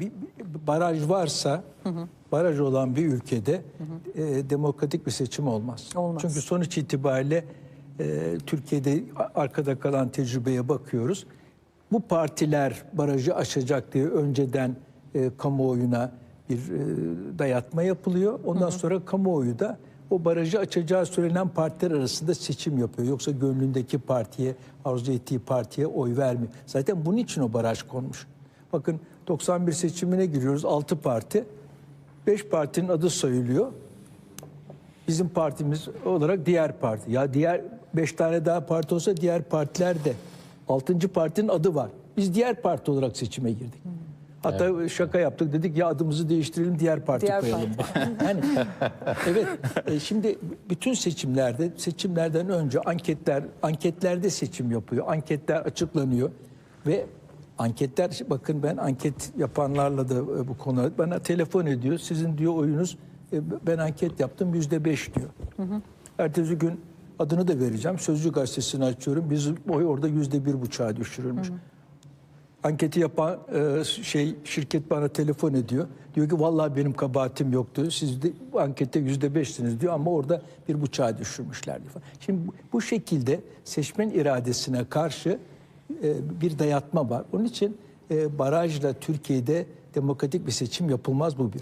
bir, bir baraj varsa, baraj olan bir ülkede e, demokratik bir seçim olmaz. Olmaz. Çünkü sonuç itibariyle e, Türkiye'de arkada kalan tecrübeye bakıyoruz. Bu partiler barajı aşacak diye önceden e, kamuoyuna bir e, dayatma yapılıyor. Ondan sonra kamuoyu da o barajı açacağı söylenen partiler arasında seçim yapıyor. Yoksa gönlündeki partiye, arzu ettiği partiye oy vermiyor. Zaten bunun için o baraj konmuş. Bakın 91 seçimine giriyoruz 6 parti. 5 partinin adı sayılıyor. Bizim partimiz olarak diğer parti. Ya diğer 5 tane daha parti olsa diğer partiler de 6. partinin adı var. Biz diğer parti olarak seçime girdik. Hatta şaka yaptık dedik ya adımızı değiştirelim diğer parti Diğer koyalım. yani evet e, şimdi bütün seçimlerde seçimlerden önce anketler anketlerde seçim yapıyor. Anketler açıklanıyor ve anketler bakın ben anket yapanlarla da e, bu konu bana telefon ediyor. Sizin diyor oyunuz e, ben anket yaptım yüzde beş diyor. Ertesi gün adını da vereceğim. Sözcü gazetesini açıyorum. Biz oy orada yüzde bir buçuğa düşürülmüş. Anketi yapan e, şey şirket bana telefon ediyor. Diyor ki vallahi benim kabahatim yoktu. Siz de ankette yüzde beşsiniz diyor ama orada bir buçuğa düşürmüşler diyor. Şimdi bu şekilde seçmen iradesine karşı e, bir dayatma var. Onun için e, barajla Türkiye'de demokratik bir seçim yapılmaz bu bir.